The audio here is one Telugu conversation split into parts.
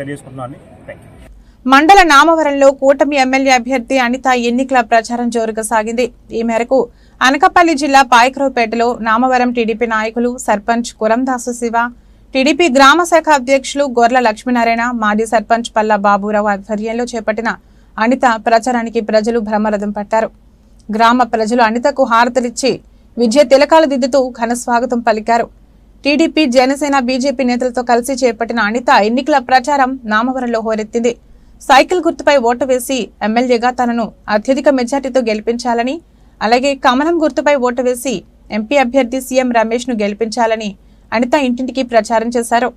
తెలియజేసుకుంటున్నాను థ్యాంక్ యూ మండల నామవరంలో కూటమి ఎమ్మెల్యే అభ్యర్థి అనిత ఎన్నికల ప్రచారం జోరుగా సాగింది. ఈ మేరకు అనకాపల్లి జిల్లా పాయకరావుపేటలో నామవరం టీడీపీ నాయకులు సర్పంచ్ కురందాసు శివ టీడీపీ గ్రామ శాఖ అధ్యక్షులు గొర్ల లక్ష్మీనారాయణ మాజీ సర్పంచ్ పల్లా బాబురావు ఆధ్వర్యంలో చేపట్టిన అనిత ప్రచారానికి ప్రజలు భ్రమరథం పట్టారు. గ్రామ ప్రజలు అనితకు హారతలిచ్చి విజయ తిలకాలు దిద్దుతూ ఘన స్వాగతం పలికారు. టీడీపీ జనసేన బీజేపీ నేతలతో కలిసి చేపట్టిన అనిత ఎన్నికల ప్రచారం నామవరంలో హోరెత్తింది. సైకిల్ గుర్తుపై ఓటు వేసి ఎమ్మెల్యేగా తనను అత్యధిక మెజార్టీతో గెలిపించాలని అలాగే కమలం గుర్తుపై ఓటు వేసి ఎంపీ అభ్యర్థి సీఎం రమేష్ను గెలిపించాలని అనిత ఇంటింటికి ప్రచారం చేశారు.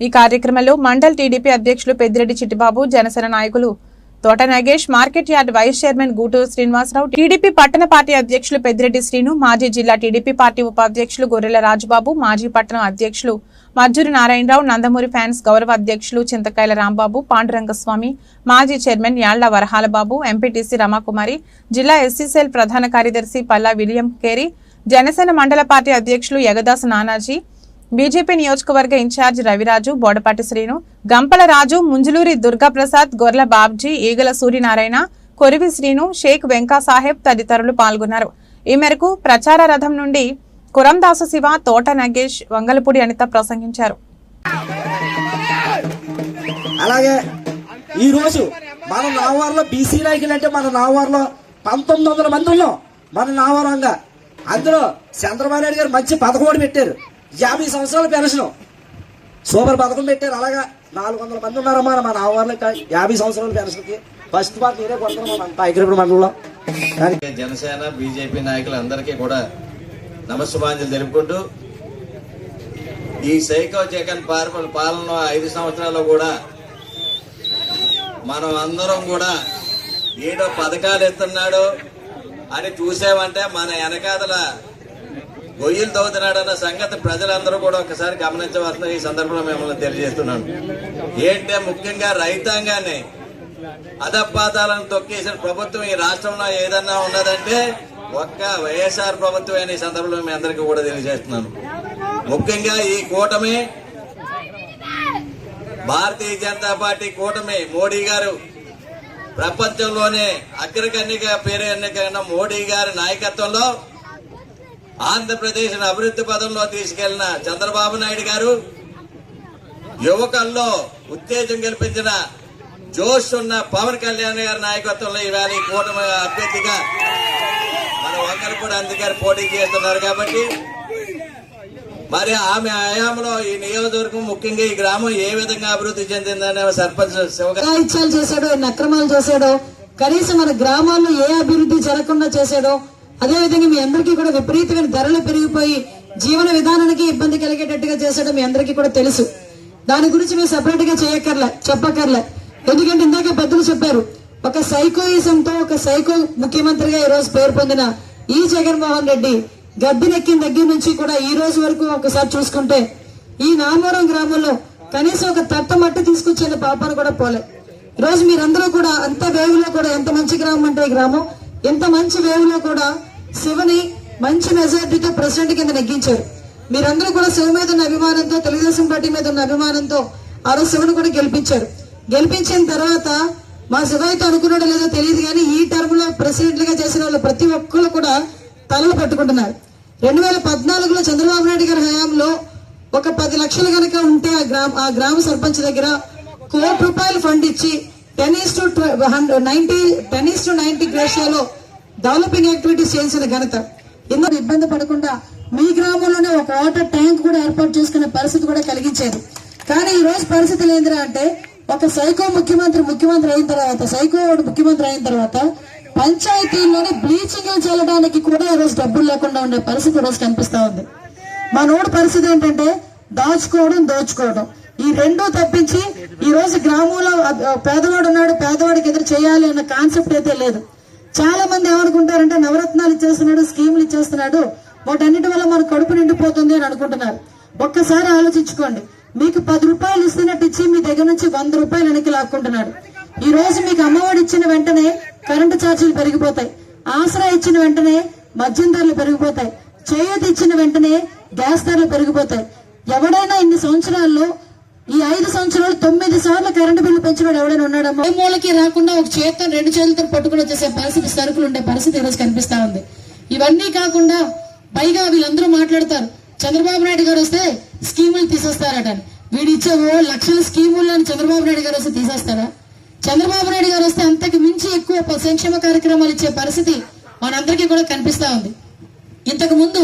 ఈ కార్యక్రమంలో మండల్ టీడీపీ అధ్యక్షులు పెద్దిరెడ్డి చిట్టిబాబు జనసేన నాయకులు Thota Nagesh market yard vice chairman Gooturu Srinivasarao TDP పట్టణ పార్టీ అధ్యక్షులు పెద్దిరెడ్డి శ్రీను మాజీ జిల్లా టీడీపీ పార్టీ ఉపాధ్యక్షులు గొర్రెల రాజుబాబు మాజీ పట్టణ అధ్యక్షులు మజ్జూరి నారాయణరావు నందమూరి ఫ్యాన్స్ గౌరవ అధ్యక్షులు చింతకాయల రాంబాబు పాండురంగస్వామి మాజీ చైర్మన్ యాళ్ళ వరహాలబాబు ఎంపీటీసీ రమాకుమారి జిల్లా ఎస్సీసీఎల్ ప్రధాన కార్యదర్శి పల్లా విలియం కేరీ జనసేన మండల పార్టీ అధ్యక్షులు యగదాసు నానాజీ బీజేపీ నియోజకవర్గ ఇన్ఛార్జ్ రవిరాజు బోడపాటి శ్రీను గంపల రాజు ముంజులూరి దుర్గాప్రసాద్ గొర్ల బాబ్జీ ఈగల సూర్యనారాయణ కొరివి శ్రీను షేక్ వెంకాసాహెబ్ తదితరులు పాల్గొన్నారు. ఈ మేరకు ప్రచార రథం నుండి కురందాసు శివ తోట నగేష్ వంగలపూడి అనిత ప్రసంగించారు. అలాగే ఈ రోజు మన నావారులో బీసీ నాయకులు అంటే మన నావారులో పంతొమ్మిది వందల మంది ఉన్నాం. మన నావారంగా అందులో చంద్రబాబు నాయుడు గారు మంచి పథకం పెట్టారు. యాభై సంవత్సరాల పెన్షన్. సూపర్ పథకం పెట్టారు. అలాగా నాలుగు వందల మంది ఉన్నారమ్మా మన నావారులో యాభై సంవత్సరాల పెన్షన్కి. ఫస్ట్ పార్ట్ మీరే కొడుతున్నాం మన మండలంలో. జనసేన బీజేపీ నాయకులందరికీ కూడా నమస్సుమాంజలు తెలుపుకుంటూ ఈ సైకో జగన్ పార్పల పాలన ఐదు సంవత్సరాల్లో కూడా మనం అందరం కూడా ఏడో పథకాలు ఎత్తున్నాడు అని చూసామంటే మన వెనకాదల గొయ్యలు తవ్వుతున్నాడన్న సంగతి ప్రజలందరూ కూడా ఒకసారి గమనించవలసిన ఈ సందర్భంలో మిమ్మల్ని తెలియజేస్తున్నాను. ఏంటంటే ముఖ్యంగా రైతాంగాన్ని అధపాతాలను తొక్కేసిన ప్రభుత్వం ఈ రాష్ట్రంలో ఏదన్నా ఉన్నదంటే ఒక్క వైఎస్ఆర్ ప్రభుత్వం అనే సందర్భంలో మీ అందరికీ కూడా తెలియజేస్తున్నాను. ముఖ్యంగా ఈ కూటమి భారతీయ జనతా పార్టీ కూటమి మోడీ గారు ప్రపంచంలోనే అగ్రకన్యగా పేరు ఎన్నికైన మోడీ గారి నాయకత్వంలో ఆంధ్రప్రదేశ్ అభివృద్ధి పదంలో తీసుకెళ్ళిన చంద్రబాబు నాయుడు గారు యువకుల్లో ఉత్తేజం కల్పించిన జోష్ ఉన్న పవన్ కళ్యాణ్ గారి నాయకత్వంలో ఈవేళ ఈ కూటమి అభ్యర్థిగా మన వంకరపూడి అందుగారు పోటీ చేస్తున్నారు కాబట్టి మరి ఆమె హయాంలో ఈ నియోజకవర్గం ముఖ్యంగా ఈ గ్రామం ఏ విధంగా అభివృద్ధి చెందిందనే సర్పంచ్ శివగారు చేశాడో ఎన్ని అక్రమాలు చేశాడో కనీసం మన గ్రామాల్లో ఏ అభివృద్ధి జరగకుండా చేశాడో అదే విధంగా మీ అందరికీ కూడా విపరీతమైన ధరలు పెరిగిపోయి జీవన విధానానికి ఇబ్బంది కలిగేటట్టుగా చేశాడో మీ అందరికీ కూడా తెలుసు. దాని గురించి మీరు సపరేట్గా చేయక్కర్లే చెప్పక్కర్లే. ఎందుకంటే ఇందాక పెద్దలు చెప్పారు ఒక సైకోయిజంతో ఒక సైకో ముఖ్యమంత్రిగా ఈ రోజు పేరు పొందిన ఈ జగన్మోహన్ రెడ్డి గద్దెనెక్కిన దగ్గర నుంచి కూడా ఈ రోజు వరకు ఒకసారి చూసుకుంటే ఈ నామవరం గ్రామంలో కనీసం ఒక తట్ట మట్టి తీసుకొచ్చిన పాపాను కూడా పోలే. రోజు మీరందరూ కూడా అంత వేవులో కూడా ఎంత మంచి గ్రామం అంటే ఈ గ్రామం ఎంత మంచి వేవులో కూడా శివని మంచి మెజార్టీతో ప్రెసిడెంట్ కింద నెగ్గించారు. మీరందరూ కూడా శివ మీద ఉన్న అభిమానంతో తెలుగుదేశం పార్టీ మీద ఉన్న అభిమానంతో ఆ రోజు శివను కూడా గెలిపించారు. గెలిపించిన తర్వాత మా శివయ్యతో అనుకున్నాడో లేదో తెలియదు కానీ ఈ టర్మ్లో ప్రెసిడెంట్గా చేసిన వాళ్ళు ప్రతి ఒక్కరు కూడా తలలు పట్టుకుంటున్నారు. రెండు వేల పద్నాలుగులో చంద్రబాబు నాయుడు గారి హయాంలో ఒక పది లక్షలు కనుక ఉంటే ఆ గ్రామ ఆ గ్రామ సర్పంచ్ దగ్గర కోటి రూపాయలు ఫండ్ ఇచ్చి ten is to ninety ten is to ninety గ్రేషియాలో developing activities చేసిన ఘనత. ఎందుకు ఇబ్బంది పడకుండా మీ గ్రామంలోనే ఒక వాటర్ ట్యాంక్ కూడా ఏర్పాటు చేసుకునే పరిస్థితి కూడా కలిగించారు కానీ ఈ రోజు పరిస్థితులు ఏందిరా అంటే ఒక సైకో ముఖ్యమంత్రి ముఖ్యమంత్రి అయిన తర్వాత సైకో వాడు ముఖ్యమంత్రి అయిన తర్వాత పంచాయతీల్లోనే బ్లీచింగ్ చల్లడానికి కూడా ఈరోజు రోజు డబ్బులు లేకుండా ఉండే పరిస్థితి ఈరోజు కనిపిస్తూ కనిపిస్తా ఉంది. మా నోడు పరిస్థితి ఏంటంటే దాచుకోవడం దోచుకోవడం. ఈ రెండూ తప్పించి ఈ రోజు గ్రామంలో పేదవాడు ఉన్నాడు పేదవాడికి ఎదురు చేయాలి అన్న కాన్సెప్ట్ అయితే లేదు. చాలా మంది ఏమనుకుంటారంటే నవరత్నాలు ఇచ్చేస్తున్నాడు స్కీములు ఇచ్చేస్తున్నాడు వాటన్నిటి వల్ల మన కడుపు నిండిపోతుంది అని అనుకుంటున్నారు. ఒక్కసారి ఆలోచించుకోండి. మీకు పది రూపాయలు ఇస్తున్నట్టు ఇచ్చి మీ దగ్గర నుంచి వంద రూపాయలు వెనక్కి లాక్కుంటున్నాడు. ఈ రోజు మీకు అమ్మఒడి ఇచ్చిన వెంటనే కరెంటు ఛార్జీలు పెరిగిపోతాయి. ఆసరా ఇచ్చిన వెంటనే మద్యం ధరలు పెరిగిపోతాయి. చేయూత ఇచ్చిన వెంటనే గ్యాస్ ధరలు పెరిగిపోతాయి. ఎవడైనా ఇన్ని సంవత్సరాల్లో ఐదు సంవత్సరాలు తొమ్మిది సార్లు కరెంటు బిల్లు పెంచినాడు ఎవడైనా ఉన్నాడమ్మా? ఏ మూలకి రాకుండా ఒక చేతితో రెండు చేతులతో పట్టుకుని వచ్చేసే పరిస్థితి సరుకులు ఉండే పరిస్థితి ఈరోజు కనిపిస్తా ఉంది. ఇవన్నీ కాకుండా పైగా వీళ్ళందరూ మాట్లాడతారు. చంద్రబాబు నాయుడు గారు వస్తే స్కీములు తీసేస్తారట. వీడిచ్చే ఇచ్చే ఓ లక్షల స్కీములను చంద్రబాబు నాయుడు గారు వస్తే తీసేస్తారా? చంద్రబాబు నాయుడు గారు వస్తే అంతకు మించి ఎక్కువ సంక్షేమ కార్యక్రమాలు ఇచ్చే పరిస్థితి మనందరికీ కూడా కనిపిస్తా ఉంది. ఇంతకు ముందు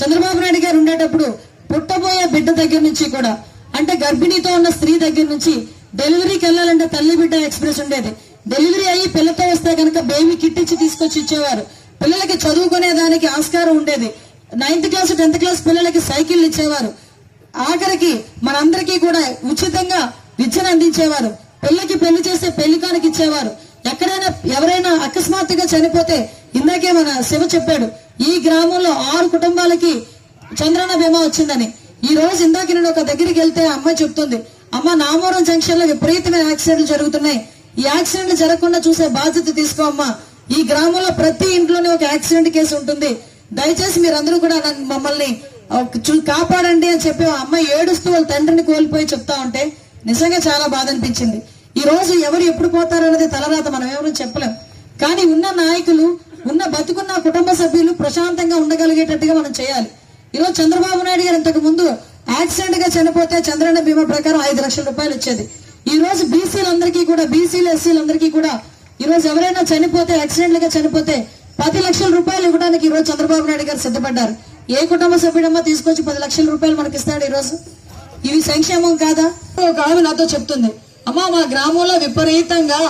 చంద్రబాబు నాయుడు గారు ఉండేటప్పుడు పుట్టబోయే బిడ్డ దగ్గర నుంచి కూడా అంటే గర్భిణీతో ఉన్న స్త్రీ దగ్గర నుంచి డెలివరీకి వెళ్ళాలంటే తల్లి బిడ్డ ఎక్స్ప్రెస్ ఉండేది. డెలివరీ అయ్యి పిల్లతో వస్తే కనుక బేబీ కిట్ ఇచ్చి తీసుకొచ్చి ఇచ్చేవారు. పిల్లలకి చదువుకునే దానికి ఆస్కారం ఉండేది. నైన్త్ క్లాస్ టెన్త్ క్లాస్ పిల్లలకి సైకిల్ ఇచ్చేవారు. ఆఖరికి మనందరికీ కూడా ఉచితంగా విద్యను అందించేవారు. పెళ్ళికి పెళ్ళి చేస్తే పెళ్ళికానికి ఇచ్చేవారు. ఎక్కడైనా ఎవరైనా అకస్మాత్తుగా చనిపోతే ఇందాకే మన శివ చెప్పాడు ఈ గ్రామంలో ఆరు కుటుంబాలకి చంద్రన్న బీమా వచ్చిందని. ఈ రోజు ఇందాక నేను ఒక దగ్గరికి వెళ్తే అమ్మ అమ్మాయి చెప్తుంది అమ్మ నామవరం జంక్షన్లో విపరీతమైన యాక్సిడెంట్లు జరుగుతున్నాయి. ఈ యాక్సిడెంట్లు జరగకుండా చూసే బాధ్యత తీసుకో అమ్మా. ఈ గ్రామంలో ప్రతి ఇంట్లోనే ఒక యాక్సిడెంట్ కేసు ఉంటుంది. దయచేసి మీరందరూ కూడా నన్ను మమ్మల్ని చూ- కాపాడండి అని చెప్పి ఆ అమ్మాయి ఏడుస్తూ వాళ్ళ తండ్రిని కోల్పోయి చెప్తా ఉంటే నిజంగా చాలా బాధ అనిపించింది. ఈ రోజు ఎవరు ఎప్పుడు పోతారన్నది తలరాత మనం ఎవరు చెప్పలేం. కానీ ఉన్న నాయకులు ఉన్న బతుకున్న కుటుంబ సభ్యులు ప్రశాంతంగా ఉండగలిగేటట్టుగా మనం చేయాలి. ఈరోజు చంద్రబాబు నాయుడు గారు ఇంతకు ముందు యాక్సిడెంట్గా చనిపోతే చంద్రన్న బీమా ప్రకారం ఐదు లక్షల రూపాయలు ఇచ్చేది. ఈ రోజు బీసీలందరికీ కూడా బీసీలు ఎస్సీలందరికీ కూడా ఈ రోజు ఎవరైనా చనిపోతే యాక్సిడెంట్గా చనిపోతే పది లక్షల రూపాయలు ఇవ్వడానికి ఈ రోజు చంద్రబాబు నాయుడు గారు సిద్ధపడ్డారు. ఏ కుటుంబ సభ్యుడమ్మా తీసుకొచ్చి పది లక్షల రూపాయలు మనకి ఇస్తాడు ఈ రోజు? ఇవి సంక్షేమం కాదా? ఒక ఆమె నాతో చెప్తుంది అమ్మా మా గ్రామంలో విపరీతంగా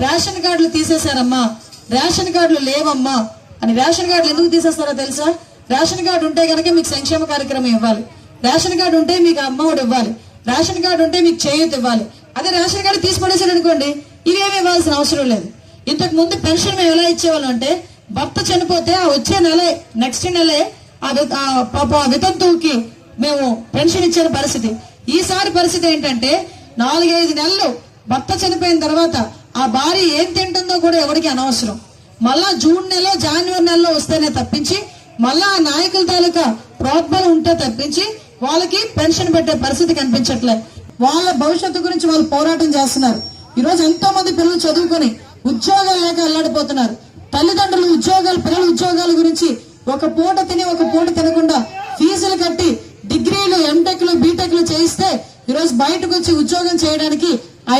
రేషన్ కార్డులు తీసేశారమ్మా. రేషన్ కార్డులు లేవమ్మా. అని రేషన్ కార్డులు ఎందుకు తీసేస్తారో తెలుసా? రేషన్ కార్డు ఉంటే కనుక మీకు సంక్షేమ కార్యక్రమం ఇవ్వాలి. రేషన్ కార్డు ఉంటే మీకు అమ్మఒడి ఇవ్వాలి. రేషన్ కార్డు ఉంటే మీకు చేయూత ఇవ్వాలి. అదే రేషన్ కార్డు తీసి అనుకోండి ఇవేమి ఇవ్వాల్సిన అవసరం లేదు. ఇంతకు ముందు పెన్షన్ మేము ఎలా ఇచ్చేవాళ్ళం అంటే భర్త చనిపోతే ఆ వచ్చే నెలే నెక్స్ట్ నెలే ఆ వి- పాప వితంతువుకి మేము పెన్షన్ ఇచ్చే పరిస్థితి. ఈసారి పరిస్థితి ఏంటంటే నాలుగైదు నెలలు భర్త చనిపోయిన తర్వాత ఆ భార్య ఏం తింటుందో కూడా ఎవరికి అనవసరం. మళ్ళా జూన్ నెల జనవరి నెలలో వస్తేనే తప్పించి మళ్ళా ఆ నాయకుల తాలూకా ప్రోద్బలం ఉంటే తప్పించి వాళ్ళకి పెన్షన్ పెట్టే పరిస్థితి కనిపించట్లే. వాళ్ళ భవిష్యత్తు గురించి వాళ్ళు పోరాటం చేస్తున్నారు. ఈరోజు ఎంతో మంది పిల్లలు చదువుకొని ఉద్యోగాలు లేక అల్లాడిపోతున్నారు. తల్లిదండ్రులు ఉద్యోగాలు పిల్లల ఉద్యోగాల గురించి ఒక పూట తిని ఒక పూట తినకుండా ఫీజులు కట్టి డిగ్రీలు ఎంటెక్లు బీటెక్లు చేయిస్తే ఈరోజు బయటకు వచ్చి ఉద్యోగం చేయడానికి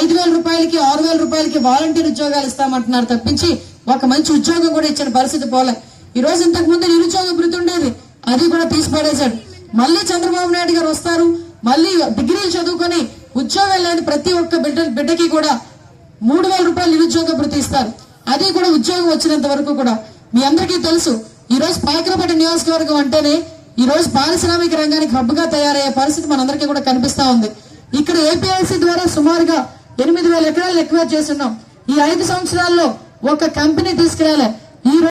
ఐదు వేల రూపాయలకి ఆరు వేల రూపాయలకి వాలంటీర్ ఉద్యోగాలు ఇస్తామంటున్నారు తప్పించి ఒక మంచి ఉద్యోగం కూడా ఇచ్చిన పరిస్థితి పోలే. ఈ రోజు ఇంతకు ముందు నిరుద్యోగ భృతి ఉండేది. అది కూడా తీసిపడేశాడు మళ్ళీ చంద్రబాబు నాయుడు గారు వస్తారు. మళ్ళీ డిగ్రీలు చదువుకొని ఉద్యోగం లేని ప్రతి ఒక్క బిడ్డ బిడ్డకి కూడా మూడు వేల రూపాయలు నిరుద్యోగ భృతి ఇస్తారు. అది కూడా ఉద్యోగం వచ్చినంత వరకు కూడా. మీ అందరికీ తెలుసు ఈ రోజు పాయకరపేట నియోజకవర్గం అంటేనే ఈ రోజు పారిశ్రామిక రంగానికి హబ్బుగా తయారయ్యే పరిస్థితి మనందరికీ కూడా కనిపిస్తా ఉంది. ఇక్కడ ఏపీఐసి ద్వారా సుమారుగా ఎనిమిది వేల ఎకరాలు ఎక్కువ చేస్తున్నాం. ఈ ఐదు సంవత్సరాల్లో ఒక కంపెనీ తీసుకురాలే. ఈ రోజు